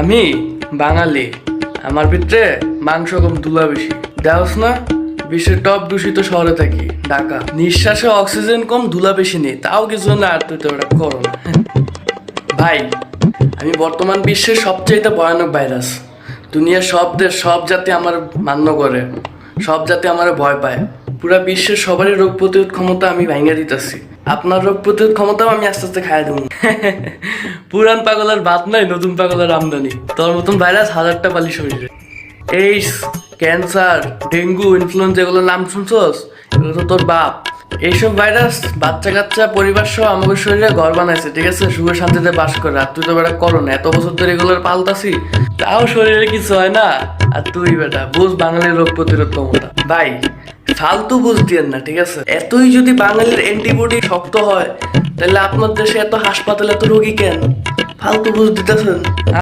আমি বাঙালি। আমার ভিতরে মাংস কম তুলা বেশি। দেওস না, বিশ্বের টপ দূষিত শহরে থাকি, ঢাকা। নিঃশ্বাসে অক্সিজেন কম, ধুলা বেশি নেই। তাও কিছু না, আর তুই তো ওটা করো ভাই, আমি বর্তমান বিশ্বের সবচেয়ে ভয়ানক ভাইরাস দুনিয়ার সব দেশ, সব জাতি আমার মান্য করে। সব জাতি আমার ভয় পায়। পুরা বিশ্বের সবারই রোগ প্রতিরোধ ক্ষমতা আমি ভেঙে দিতেছি। আপনার রোগ প্রতিরোধ ক্ষমতাও আমি আস্তে আস্তে খাই দেবো। পুরান পাগলের বাদ নাই, নতুন পাগলের আমদানি। তোর মতন ভাইরাস হাজারটা পালি শরীরে। এইডস ক্যান্সার ডেঙ্গু ইনফ্লুয়েঞ্জা এগুলোর নাম শুনছস? এগুলো তো তোর বাপ। এইসব ভাইরাস বাচ্চা কাচ্চা, পরিবার সহ আমাদের শরীরে ঘর বানাইছে, ঠিক আছে? সুখে শান্তিতে বাস করে। আর তুই তো বেটা করো না এত বছর ধরে এগুলোর পাল্টাছি তাও শরীরে কিছু হয় না? আর তুই বেটা, বুঝ বাঙালির রোগ প্রতিরোধ ক্ষমতা। ভাই ফালতু বুঝ দিয়েন না, ঠিক আছে? এতই যদি বাঙালির অ্যান্টিবডি শক্ত হয়, তাহলে আপনার দেশে এত হাসপাতালে এত রোগী কেন? ফালতু বুঝ দিতেছেন।